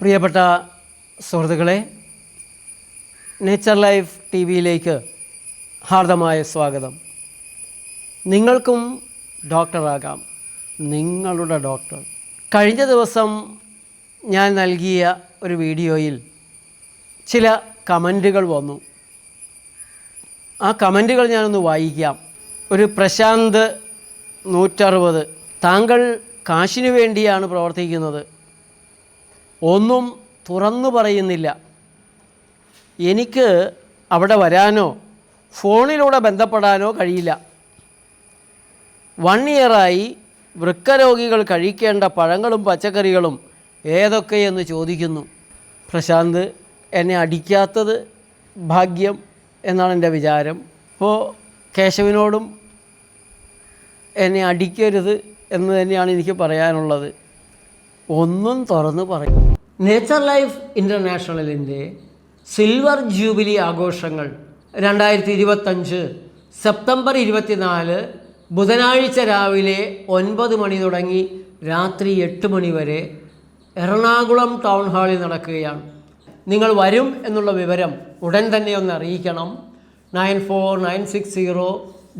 പ്രിയപ്പെട്ട സുഹൃത്തുക്കളെ nature life T വിയിലേക്ക് ഹാർദമായ സ്വാഗതം. നിങ്ങൾക്കും ഡോക്ടറാകാം. നിങ്ങളുടെ ഡോക്ടർ. കഴിഞ്ഞ ദിവസം ഞാൻ നൽകിയ ഒരു വീഡിയോയിൽ ചില കമന്റുകൾ വന്നു. ആ കമന്റുകൾ ഞാനൊന്ന് വായിക്കാം. ഒരു പ്രശാന്ത് നൂറ്ററുപത്. താങ്കൾ കാശിനു വേണ്ടിയാണ് പ്രവർത്തിക്കുന്നത്. ഒന്നും തുറന്നു പറയുന്നില്ല. എനിക്ക് അവിടെ വരാനോ ഫോണിലൂടെ ബന്ധപ്പെടാനോ കഴിയില്ല. വൺ ഇയറായി വൃക്കരോഗികൾ കഴിക്കേണ്ട പഴങ്ങളും പച്ചക്കറികളും ഏതൊക്കെയെന്ന് ചോദിക്കുന്നു. പ്രശാന്ത് എന്നെ അടിക്കാത്തത് ഭാഗ്യം എന്നാണ് എന്റെ വിചാരം. അപ്പോൾ കേശവിനോടും എന്നെ അടിക്കരുത് എന്ന് തന്നെയാണ് എനിക്ക് പറയാനുള്ളത്. ഒന്നും തുറന്ന് പറയും നേച്ചർ ലൈഫ് ഇന്റർനാഷണലിന്റെ സിൽവർ ജൂബിലി ആഘോഷങ്ങൾ രണ്ടായിരത്തി ഇരുപത്തഞ്ച് സെപ്റ്റംബർ ഇരുപത്തിനാല് ബുധനാഴ്ച രാവിലെ ഒൻപത് മണി തുടങ്ങി രാത്രി എട്ട് മണി വരെ എറണാകുളം ടൗൺ ഹാളിൽ നടക്കുകയാണ്. നിങ്ങൾ വരും എന്നുള്ള വിവരം ഉടൻ തന്നെ ഒന്ന് അറിയിക്കണം. Nine four nine six zero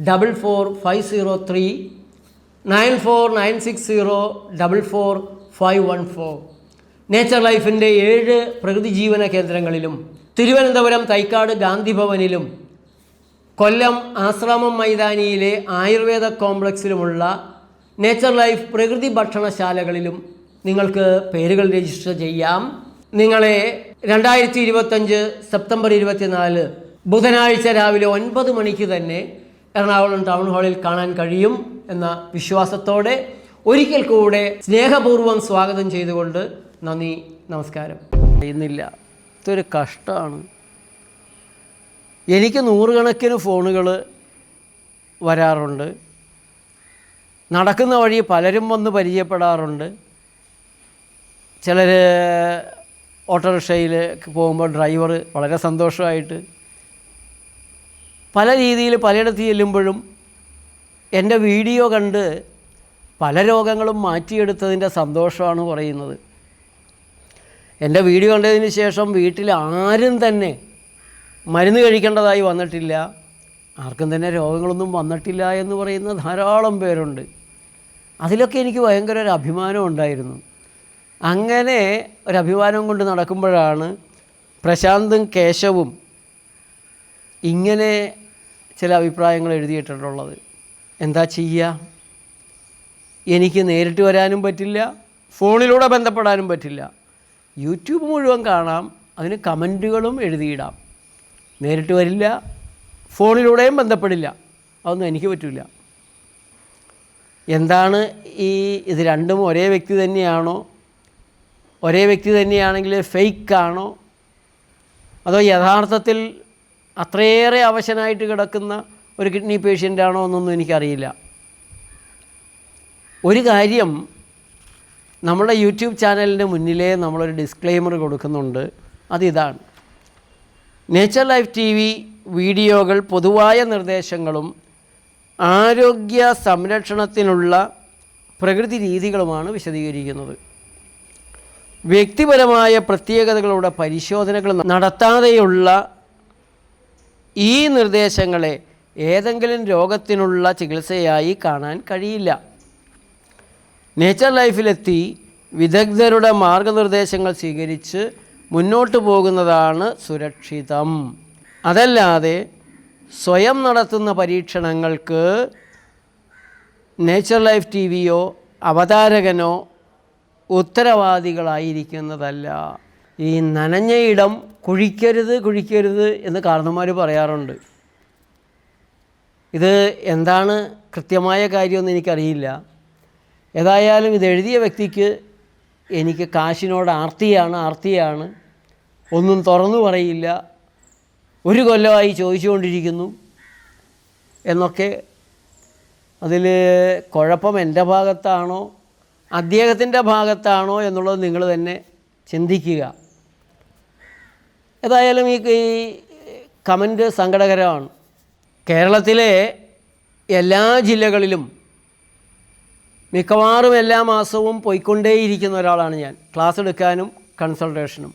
double four five zero three nine four nine six zero double four five one four. Nature ലൈഫിന്റെ ഏഴ് പ്രകൃതി ജീവന കേന്ദ്രങ്ങളിലും തിരുവനന്തപുരം തൈക്കാട് ഗാന്ധി ഭവനിലും കൊല്ലം ആശ്രാമം മൈതാനിയിലെ ആയുർവേദ കോംപ്ലക്സിലുമുള്ള നേച്ചർ ലൈഫ് പ്രകൃതി ഭക്ഷണശാലകളിലും നിങ്ങൾക്ക് പേരുകൾ രജിസ്റ്റർ ചെയ്യാം. നിങ്ങളെ രണ്ടായിരത്തി ഇരുപത്തഞ്ച് സെപ്റ്റംബർ ഇരുപത്തിനാല് ബുധനാഴ്ച രാവിലെ ഒൻപത് മണിക്ക് തന്നെ എറണാകുളം ടൗൺ ഹാളിൽ കാണാൻ കഴിയും എന്ന വിശ്വാസത്തോടെ ഒരിക്കൽ കൂടെ സ്നേഹപൂർവം സ്വാഗതം ചെയ്തുകൊണ്ട് നന്ദി നമസ്കാരം. ഇന്നില്ല. ഇതൊരു കഷ്ടമാണ്. എനിക്ക് നൂറുകണക്കിന് ഫോണുകൾ വരാറുണ്ട്. നടക്കുന്ന വഴി പലരും വന്ന് പരിചയപ്പെടാറുണ്ട്. ചിലർ ഓട്ടോറിക്ഷയിൽ പോകുമ്പോൾ ഡ്രൈവർ വളരെ സന്തോഷമായിട്ട് പല രീതിയിൽ പലയിടത്ത് ചെല്ലുമ്പോഴും എന്റെ വീഡിയോ കണ്ട് പല രോഗങ്ങളും മാറ്റിയെടുത്തതിന്റെ സന്തോഷമാണ് പറയുന്നത്. എന്റെ വീഡിയോ കണ്ടതിന് ശേഷം വീട്ടിൽ ആരും തന്നെ മരുന്ന് കഴിക്കേണ്ടതായി വന്നിട്ടില്ല. ആർക്കും തന്നെ രോഗങ്ങളൊന്നും വന്നിട്ടില്ല എന്ന് പറയുന്ന ധാരാളം പേരുണ്ട്. അതിലൊക്കെ എനിക്ക് ഭയങ്കര ഒരു അഭിമാനം ഉണ്ടായിരുന്നു. അങ്ങനെ ഒരു അഭിമാനം കൊണ്ട് നടക്കുമ്പോഴാണ് പ്രശാന്തും കേശവും ഇങ്ങനെ ചില അഭിപ്രായങ്ങൾ എഴുതിയിട്ടുള്ളത്. എന്താ ചെയ്യുക എനിക്ക് നേരിട്ട് വരാനും പറ്റില്ല ഫോണിലൂടെ ബന്ധപ്പെടാനും പറ്റില്ല. യൂട്യൂബ് മുഴുവൻ കാണാം അതിന് കമന്റുകളും എഴുതിയിടാം. നേരിട്ട് വരില്ല ഫോണിലൂടെയും ബന്ധപ്പെടില്ല അതൊന്നും എനിക്ക് പറ്റില്ല എന്താണ് ഈ ഇത് രണ്ടും ഒരേ വ്യക്തി തന്നെയാണോ? ഒരേ വ്യക്തി തന്നെയാണെങ്കിൽ ഫേക്കാണോ? അതോ യഥാർത്ഥത്തിൽ അത്രയേറെ അവശനായിട്ട് കിടക്കുന്ന ഒരു കിഡ്നി പേഷ്യന്റ് ആണോ എന്നൊന്നും എനിക്കറിയില്ല. ഒരു കാര്യം നമ്മുടെ യൂട്യൂബ് ചാനലിന്റെ മുന്നിലേ നമ്മളൊരു ഡിസ്ക്ലെയിമർ കൊടുക്കുന്നുണ്ട്. അതിതാണ്. നേച്ചർ ലൈഫ് ടി വി വീഡിയോകൾ പൊതുവായ നിർദ്ദേശങ്ങളും ആരോഗ്യ സംരക്ഷണത്തിനുള്ള പ്രകൃതി രീതികളുമാണ് വിശദീകരിക്കുന്നത്. വ്യക്തിപരമായ പ്രത്യേകതകളുടെ പരിശോധനകൾ നടത്താതെയുള്ള ഈ നിർദ്ദേശങ്ങളെ ഏതെങ്കിലും രോഗത്തിനുള്ള ചികിത്സയായി കാണാൻ കഴിയില്ല. നേച്ചർ ലൈഫിലെത്തി വിദഗ്ധരുടെ മാർഗനിർദ്ദേശങ്ങൾ സ്വീകരിച്ച് മുന്നോട്ട് പോകുന്നതാണ് സുരക്ഷിതം. അതല്ലാതെ സ്വയം നടത്തുന്ന പരീക്ഷണങ്ങൾക്ക് നേച്ചർ ലൈഫ് ടി വിയോ അവതാരകനോ ഉത്തരവാദികളായിരിക്കുന്നതല്ല. ഈ നനഞ്ഞ ഇടം കുഴിക്കരുത് കുഴിക്കരുത് എന്ന് കാരണന്മാർ പറയാറുണ്ട്. ഇത് എന്താണ് കൃത്യമായ കാര്യമെന്ന് എനിക്കറിയില്ല. ഏതായാലും ഇത് എഴുതിയ വ്യക്തിക്ക് എനിക്ക് കാശിനോട് ആർത്തിയാണ് ആർത്തിയാണ്. ഒന്നും തുറന്നു പറയില്ല. ഒരു കൊല്ലമായി ചോദിച്ചുകൊണ്ടിരിക്കുന്നു. എന്നൊക്കെ അതിൽ കുഴപ്പം എന്റെ ഭാഗത്താണോ അദ്ദേഹത്തിന്റെ ഭാഗത്താണോ എന്നുള്ളത് നിങ്ങൾ തന്നെ ചിന്തിക്കുക. ഏതായാലും ഈ കമന്റ് സങ്കടകരമാണ്. കേരളത്തിലെ എല്ലാ ജില്ലകളിലും മിക്കവാറും എല്ലാ മാസവും പോയിക്കൊണ്ടേയിരിക്കുന്ന ഒരാളാണ് ഞാൻ. ക്ലാസ് എടുക്കാനും കൺസൾട്ടേഷനും.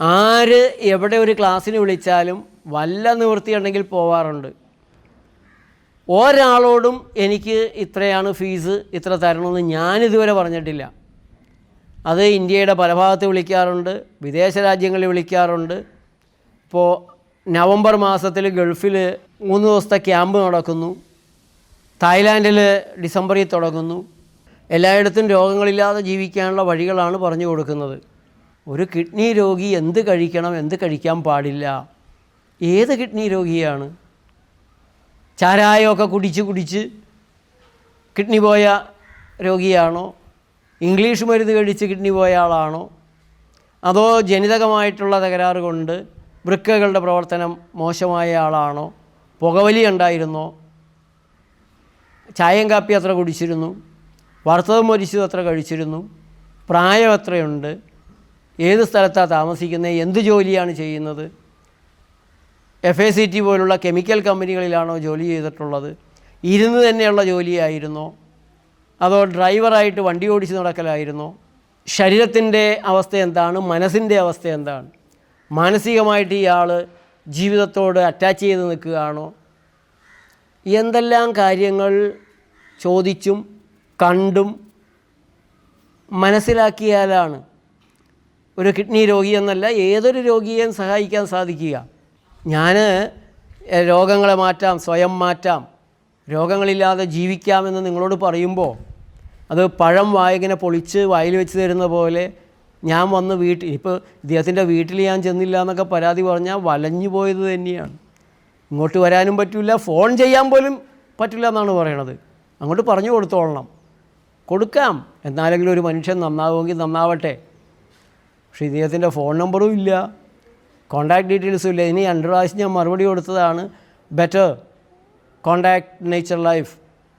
ആര് എവിടെ ഒരു ക്ലാസ്സിന് വിളിച്ചാലും വല്ല നിവൃത്തിയുണ്ടെങ്കിൽ പോവാറുണ്ട്. ഒരാളോടും എനിക്ക് ഇത്രയാണ് ഫീസ് ഇത്ര തരണമെന്ന് ഞാനിതുവരെ പറഞ്ഞിട്ടില്ല. അത് ഇന്ത്യയുടെ പല ഭാഗത്ത് വിളിക്കാറുണ്ട് വിദേശ രാജ്യങ്ങളിൽ വിളിക്കാറുണ്ട്. ഇപ്പോൾ നവംബർ മാസത്തിൽ ഗൾഫിൽ മൂന്ന് ദിവസത്തെ ക്യാമ്പ് നടക്കുന്നു. തായ്ലാൻഡിൽ ഡിസംബറിൽ തുടങ്ങുന്നു. എല്ലായിടത്തും രോഗങ്ങളില്ലാതെ ജീവിക്കാനുള്ള വഴികളാണ് പറഞ്ഞു കൊടുക്കുന്നത്. ഒരു കിഡ്നി രോഗി എന്ത് കഴിക്കണം എന്ത് കഴിക്കാൻ പാടില്ല? ഏത് കിഡ്നി രോഗിയാണ്? ചാരായമൊക്കെ കുടിച്ച് കുടിച്ച് കിഡ്നി പോയ രോഗിയാണോ? ഇംഗ്ലീഷ് മരുന്ന് കഴിച്ച് കിഡ്നി പോയ ആളാണോ? അതോ ജനിതകമായിട്ടുള്ള തകരാറ് കൊണ്ട് വൃക്കകളുടെ പ്രവർത്തനം മോശമായ ആളാണോ? പുകവലി ഉണ്ടായിരുന്നോ? ചായയും കാപ്പി അത്ര കുടിച്ചിരുന്നു. വറുത്തത് മരിച്ചതും അത്ര കഴിച്ചിരുന്നു. പ്രായം എത്രയുണ്ട് ഏത് സ്ഥലത്താണ് താമസിക്കുന്നത് എന്ത് ജോലിയാണ് ചെയ്യുന്നത്? എഫ് എ സി ടി പോലുള്ള കെമിക്കൽ കമ്പനികളിലാണോ ജോലി ചെയ്തിട്ടുള്ളത്? ഇരുന്ന് തന്നെയുള്ള ജോലിയായിരുന്നോ? അതോ ഡ്രൈവറായിട്ട് വണ്ടി ഓടിച്ച് നടക്കലായിരുന്നോ? ശരീരത്തിന്റെ അവസ്ഥ എന്താണ്? മനസ്സിന്റെ അവസ്ഥ എന്താണ്? മാനസികമായിട്ട് ഇയാൾ ജീവിതത്തോട് അറ്റാച്ച് ചെയ്ത് നിൽക്കുകയാണോ? എന്തെല്ലാം കാര്യങ്ങൾ ചോദിച്ചും കണ്ടും മനസ്സിലാക്കിയാലാണ് ഒരു കിഡ്നി രോഗി എന്നല്ല ഏതൊരു രോഗിയെയും സഹായിക്കാൻ സാധിക്കുക. ഞാൻ രോഗങ്ങളെ മാറ്റാം സ്വയം മാറ്റാം രോഗങ്ങളില്ലാതെ ജീവിക്കാമെന്ന് നിങ്ങളോട് പറയുമ്പോൾ അത് പഴം വായകനെ പൊളിച്ച് വായിൽ വെച്ച് തരുന്ന പോലെ ഞാൻ വന്ന് വീട്ടിൽ ഇപ്പോൾ ഇദ്ദേഹത്തിന്റെ വീട്ടിൽ ഞാൻ ചെന്നില്ല എന്നൊക്കെ പരാതി പറഞ്ഞാൽ വലഞ്ഞു പോയത് തന്നെയാണ്. ഇങ്ങോട്ട് വരാനും പറ്റില്ല ഫോൺ ചെയ്യാൻ പോലും പറ്റില്ല എന്നാണ് പറയണത്. അങ്ങോട്ട് പറഞ്ഞു കൊടുത്തോളണം. കൊടുക്കാം. എന്നാലെങ്കിലും ഒരു മനുഷ്യൻ നന്നാവുമെങ്കിൽ നന്നാവട്ടെ. പക്ഷേ ഇദ്ദേഹത്തിന്റെ ഫോൺ നമ്പറും ഇല്ല. കോണ്ടാക്ട് ഡീറ്റെയിൽസും ഇല്ല. ഇനി രണ്ട് പ്രാവശ്യം ഞാൻ മറുപടി കൊടുത്തതാണ് better contact nature life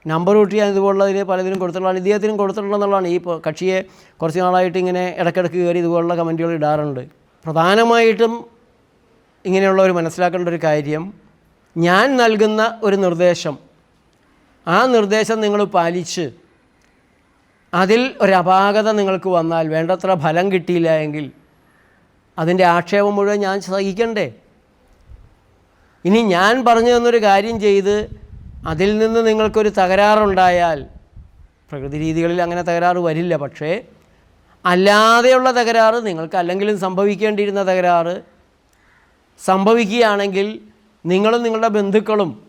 number കൂട്ടി ഞാൻ ഇതുപോലുള്ളതിൽ പലതിനും കൊടുത്തിട്ടുള്ളതാണ് ഇദ്ദേഹത്തിനും കൊടുത്തിട്ടുള്ളതെന്നുള്ളതാണ് ഈ കക്ഷിയെ കുറച്ച് നാളായിട്ട് ഇങ്ങനെ ഇടയ്ക്കിടയ്ക്ക് കയറി ഇതുപോലുള്ള കമന്റുകൾ ഇടാറുണ്ട്. പ്രധാനമായിട്ടും ഇങ്ങനെയുള്ളവർ മനസ്സിലാക്കേണ്ട ഒരു കാര്യം ഞാൻ നൽകുന്ന ഒരു നിർദ്ദേശം. ആ നിർദ്ദേശം നിങ്ങൾ പാലിച്ച് അതിൽ ഒരപാകത നിങ്ങൾക്ക് വന്നാൽ വേണ്ടത്ര ഫലം കിട്ടിയില്ല എങ്കിൽ അതിന്റെ ആക്ഷേപം മുഴുവൻ ഞാൻ സഹിക്കണ്ടേ? ഇനി ഞാൻ പറഞ്ഞു തന്നൊരു കാര്യം ചെയ്ത് അതിൽ നിന്ന് നിങ്ങൾക്കൊരു തകരാറുണ്ടായാൽ പ്രകൃതി രീതികളിൽ അങ്ങനെ തകരാറ് വരില്ല. പക്ഷേ അല്ലാതെയുള്ള തകരാറ് നിങ്ങൾക്ക് അല്ലെങ്കിലും സംഭവിക്കേണ്ടിയിരുന്ന തകരാറ് സംഭവിക്കുകയാണെങ്കിൽ നിങ്ങളും നിങ്ങളുടെ ബന്ധുക്കളും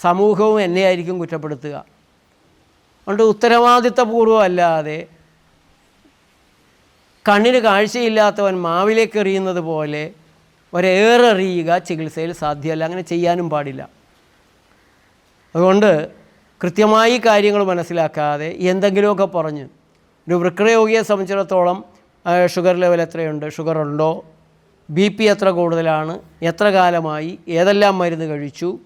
സമൂഹവും എന്നെയായിരിക്കും കുറ്റപ്പെടുത്തുക. അതുകൊണ്ട് ഉത്തരവാദിത്തപൂർവം അല്ലാതെ കണ്ണിന് കാഴ്ചയില്ലാത്തവൻ മാവിലേക്ക് എറിയുന്നത് പോലെ ഒരേറെറിയുക ചികിത്സയിൽ സാധ്യമല്ല. അങ്ങനെ ചെയ്യാനും പാടില്ല. അതുകൊണ്ട് കൃത്യമായി കാര്യങ്ങൾ മനസ്സിലാക്കാതെ എന്തെങ്കിലുമൊക്കെ പറഞ്ഞ് ഒരു വൃക്രയോഗിയെ സംബന്ധിച്ചിടത്തോളം ഷുഗർ ലെവൽ എത്രയുണ്ട്? ഷുഗർ ഉണ്ടോ ബി പി എത്ര കൂടുതലാണ് എത്ര കാലമായി ഏതെല്ലാം മരുന്ന് കഴിച്ചു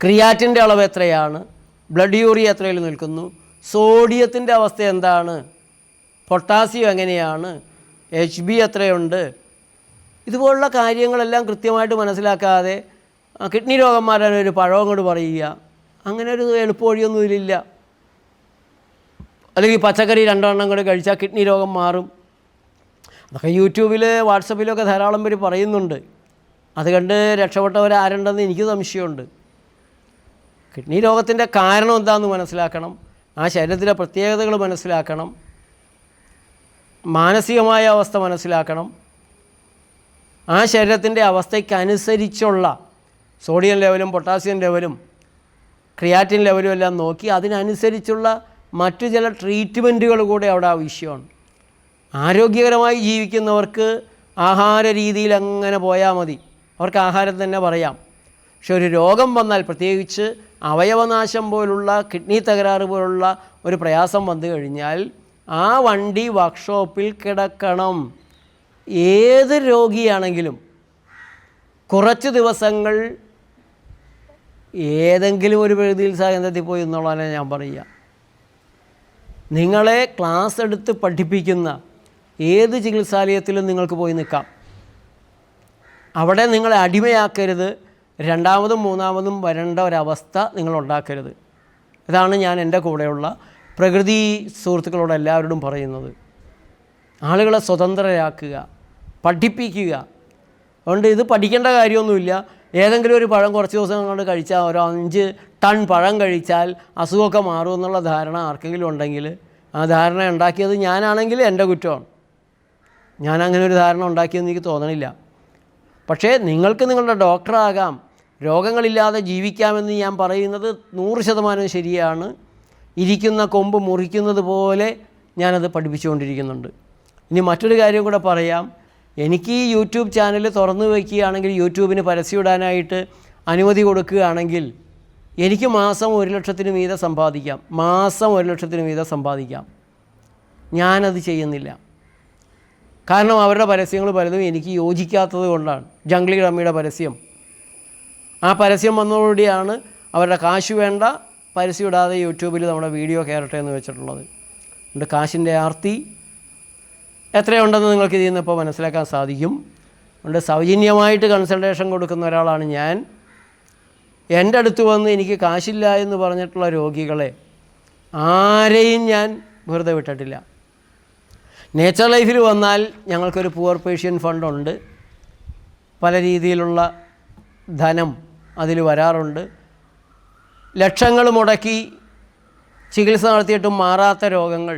ക്രിയാറ്റിന്റെ അളവ് എത്രയാണ് ബ്ലഡ് യൂറിയ എത്രയിൽ നിൽക്കുന്നു സോഡിയത്തിന്റെ അവസ്ഥ എന്താണ് പൊട്ടാസ്യം എങ്ങനെയാണ് എച്ച് ബി എത്രയുണ്ട് ഇതുപോലുള്ള കാര്യങ്ങളെല്ലാം കൃത്യമായിട്ട് മനസ്സിലാക്കാതെ കിഡ്നി രോഗം മാറാൻ ഒരു പഴവും കൊണ്ട് പറയുക അങ്ങനെ ഒരു എളുപ്പവഴിയൊന്നും ഇതിലില്ല. അല്ലെങ്കിൽ പച്ചക്കറി രണ്ടെണ്ണം കൂടെ കഴിച്ചാൽ കിഡ്നി രോഗം മാറും. അതൊക്കെ യൂട്യൂബിൽ വാട്സപ്പിലൊക്കെ ധാരാളം പേര് പറയുന്നുണ്ട്. അത് കണ്ട് രക്ഷപ്പെട്ടവർ ആരുണ്ടെന്ന് എനിക്ക് സംശയമുണ്ട്. കിഡ്നി രോഗത്തിന്റെ കാരണം എന്താണെന്ന് മനസ്സിലാക്കണം. ആ ശരീരത്തിലെ പ്രത്യേകതകൾ മനസ്സിലാക്കണം. മാനസികമായ അവസ്ഥ മനസ്സിലാക്കണം. ആ ശരീരത്തിന്റെ അവസ്ഥയ്ക്കനുസരിച്ചുള്ള സോഡിയം ലെവലും പൊട്ടാസ്യം ലെവലും ക്രിയാറ്റിൻ ലെവലും എല്ലാം നോക്കി അതിനനുസരിച്ചുള്ള മറ്റു ചില ട്രീറ്റ്മെന്റുകൾ കൂടെ അവിടെ ആവശ്യമാണ്. ആരോഗ്യകരമായി ജീവിക്കുന്നവർക്ക് ആഹാര രീതിയിൽ അങ്ങനെ പോയാൽ മതി. അവർക്ക് ആഹാരം തന്നെ പറയാം. പക്ഷെ ഒരു രോഗം വന്നാൽ പ്രത്യേകിച്ച് അവയവനാശം പോലുള്ള കിഡ്നി തകരാറ് പോലുള്ള ഒരു പ്രയാസം വന്നു കഴിഞ്ഞാൽ ആ വണ്ടി വർക്ക്ഷോപ്പിൽ കിടക്കണം. ഏത് രോഗിയാണെങ്കിലും കുറച്ച് ദിവസങ്ങൾ ഏതെങ്കിലും ഒരു പ്രകൃതിയിൽ കേന്ദ്രത്തിൽ പോയി എന്നുള്ളതാണ് ഞാൻ പറയുക. നിങ്ങളെ ക്ലാസ് എടുത്ത് പഠിപ്പിക്കുന്ന ഏത് ചികിത്സാലയത്തിലും നിങ്ങൾക്ക് പോയി നിൽക്കാം. അവിടെ നിങ്ങളെ അടിമയാക്കരുത്. രണ്ടാമതും മൂന്നാമതും വരേണ്ട ഒരവസ്ഥ നിങ്ങൾ ഉണ്ടാക്കരുത്. ഇതാണ് ഞാൻ എന്റെ കൂടെയുള്ള പ്രകൃതി സുഹൃത്തുക്കളോട് എല്ലാവരോടും പറയുന്നത്. ആളുകളെ സ്വതന്ത്രരാക്കുക പഠിപ്പിക്കുക. അതുകൊണ്ട് ഇത് പഠിക്കേണ്ട കാര്യമൊന്നുമില്ല. ഏതെങ്കിലും ഒരു പഴം കുറച്ച് ദിവസം കൊണ്ട് കഴിച്ചാൽ ഒരു അഞ്ച് ടൺ പഴം കഴിച്ചാൽ അസുഖമൊക്കെ മാറുമെന്നുള്ള ധാരണ ആർക്കെങ്കിലും ഉണ്ടെങ്കിൽ ആ ധാരണ ഉണ്ടാക്കിയത് ഞാനാണെങ്കിൽ എന്റെ കുറ്റമാണ്. ഞാൻ അങ്ങനെ ഒരു ധാരണ ഉണ്ടാക്കിയെന്ന് എനിക്ക് തോന്നണില്ല. പക്ഷേ നിങ്ങൾക്ക് നിങ്ങളുടെ ഡോക്ടറാകാം. രോഗങ്ങളില്ലാതെ ജീവിക്കാമെന്ന് ഞാൻ പറയുന്നത് നൂറ് ശതമാനം ശരിയാണ്. ഇരിക്കുന്ന കൊമ്പ് മുറിക്കുന്നത് പോലെ ഞാനത് പഠിപ്പിച്ചുകൊണ്ടിരിക്കുന്നുണ്ട്. ഇനി മറ്റൊരു കാര്യം കൂടെ പറയാം. എനിക്ക് ഈ യൂട്യൂബ് ചാനൽ തുറന്നു വയ്ക്കുകയാണെങ്കിൽ യൂട്യൂബിന് പരസ്യമിടാനായിട്ട് അനുമതി കൊടുക്കുകയാണെങ്കിൽ എനിക്ക് മാസം ഒരു ലക്ഷത്തിന് മീതെ സമ്പാദിക്കാം. മാസം ഒരു ലക്ഷത്തിന് മീതെ സമ്പാദിക്കാം. ഞാനത് ചെയ്യുന്നില്ല. കാരണം അവരുടെ പരസ്യങ്ങൾ പലതും എനിക്ക് യോജിക്കാത്തത് കൊണ്ടാണ്. ജംഗ്ലി റമ്മിയുടെ പരസ്യം. ആ പരസ്യം വന്നതോടുകൂടിയാണ് അവരുടെ കാശ് വേണ്ട പരസ്യം ഇടാതെ യൂട്യൂബിൽ നമ്മുടെ വീഡിയോ കയറട്ടെ എന്ന് വെച്ചിട്ടുള്ളത്. അതുകൊണ്ട് കാശിന്റെ ആർത്തി എത്രയുണ്ടെന്ന് നിങ്ങൾക്ക് ഇതിൽ നിന്ന് ഇപ്പോൾ മനസ്സിലാക്കാൻ സാധിക്കും. അതുകൊണ്ട് സൗജന്യമായിട്ട് കൺസൾട്ടേഷൻ കൊടുക്കുന്ന ഒരാളാണ് ഞാൻ. എന്റെ അടുത്ത് വന്ന് എനിക്ക് കാശില്ല എന്ന് പറഞ്ഞിട്ടുള്ള രോഗികളെ ആരെയും ഞാൻ വെറുതെ വിട്ടിട്ടില്ല. നേച്ചർ ലൈഫിൽ വന്നാൽ ഞങ്ങൾക്കൊരു പുവർ പേഷ്യൻ ഫണ്ടുണ്ട് പല രീതിയിലുള്ള ധനം അതിൽ വരാറുണ്ട്. ലക്ഷങ്ങൾ മുടക്കി ചികിത്സ നടത്തിയിട്ടും മാറാത്ത രോഗങ്ങൾ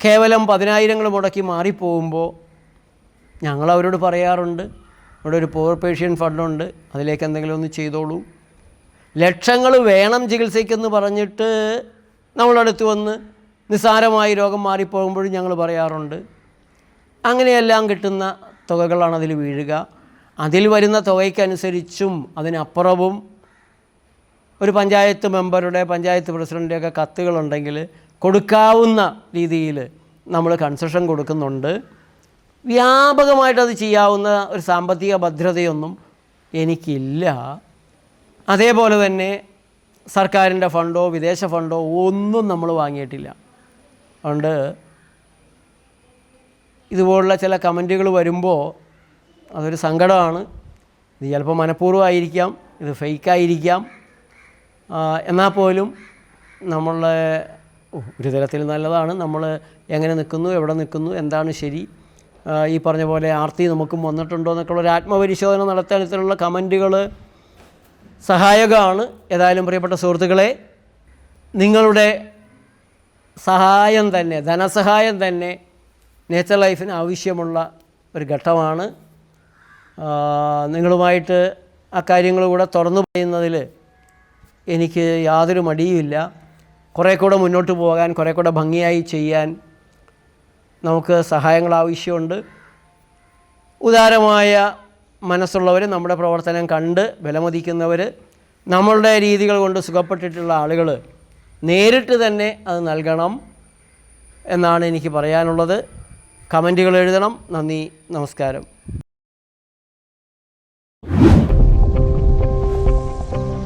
കേവലം പതിനായിരങ്ങൾ മുടക്കി മാറിപ്പോകുമ്പോൾ ഞങ്ങൾ അവരോട് പറയാറുണ്ട് ഇവിടെ ഒരു പുവർ പേഷ്യൻ ഫണ്ടുണ്ട് അതിലേക്ക് എന്തെങ്കിലും ഒന്ന് ചെയ്തോളൂ. ലക്ഷങ്ങൾ വേണം ചികിത്സയ്ക്കെന്ന് പറഞ്ഞിട്ട് നമ്മളടുത്ത് വന്ന് നിസ്സാരമായി രോഗം മാറിപ്പോകുമ്പോഴും ഞങ്ങൾ പറയാറുണ്ട് അങ്ങനെയെല്ലാം കിട്ടുന്ന തുകകളാണ് അതിൽ വീഴുക. അതിൽ വരുന്ന തുകയ്ക്കനുസരിച്ചും അതിനപ്പുറവും ഒരു പഞ്ചായത്ത് മെമ്പറുടെ പഞ്ചായത്ത് പ്രസിഡന്റെയൊക്കെ കത്തുകളുണ്ടെങ്കിൽ കൊടുക്കാവുന്ന രീതിയിൽ നമ്മൾ കൺസെഷൻ കൊടുക്കുന്നുണ്ട്. വ്യാപകമായിട്ടത് ചെയ്യാവുന്ന ഒരു സാമ്പത്തിക ഭദ്രതയൊന്നും എനിക്കില്ല. അതേപോലെ തന്നെ സർക്കാരിന്റെ ഫണ്ടോ വിദേശ ഫണ്ടോ ഒന്നും നമ്മൾ വാങ്ങിയിട്ടില്ല. അതുകൊണ്ട് ഇതുപോലുള്ള ചില കമന്റുകൾ വരുമ്പോൾ അതൊരു സങ്കടമാണ്. ഇത് ചിലപ്പോൾ മനഃപൂർവമായിരിക്കാം ഇത് ഫേക്കായിരിക്കാം. എന്നാൽ പോലും നമ്മളെ ഒരു തരത്തിൽ നല്ലതാണ്. നമ്മൾ എങ്ങനെ നിൽക്കുന്നു എവിടെ നിൽക്കുന്നു എന്താണ് ശരി? ഈ പറഞ്ഞ പോലെ ആർത്തി നമുക്കും വന്നിട്ടുണ്ടോ എന്നൊക്കെയുള്ള ഒരു ആത്മപരിശോധന നടത്താനുള്ള കമന്റുകൾ സഹായകമാണ്. ഏതായാലും പ്രിയപ്പെട്ട സുഹൃത്തുക്കളെ നിങ്ങളുടെ സഹായം തന്നെ ധനസഹായം തന്നെ നേച്ചർ ലൈഫിന് ആവശ്യമുള്ള ഒരു ഘട്ടമാണ്. നിങ്ങളുമായിട്ട് ആ കാര്യങ്ങൾ കൂടെ തുറന്നു പറയുന്നതിൽ എനിക്ക് യാതൊരു മടിയുമില്ല. കുറേ കൂടെ മുന്നോട്ട് പോകാൻ കുറേ കൂടെ ഭംഗിയായി ചെയ്യാൻ നമുക്ക് സഹായങ്ങൾ ആവശ്യമുണ്ട്. ഉദാരമായ മനസ്സുള്ളവർ നമ്മുടെ പ്രവർത്തനം കണ്ട് വിലമതിക്കുന്നവർ നമ്മളുടെ രീതികൾ കൊണ്ട് സുഖപ്പെട്ടിട്ടുള്ള ആളുകൾ നേരിട്ട് തന്നെ അത് നൽകണം എന്നാണ് എനിക്ക് പറയാനുള്ളത്. കമന്റുകൾ എഴുതണം. നന്ദി. നമസ്കാരം.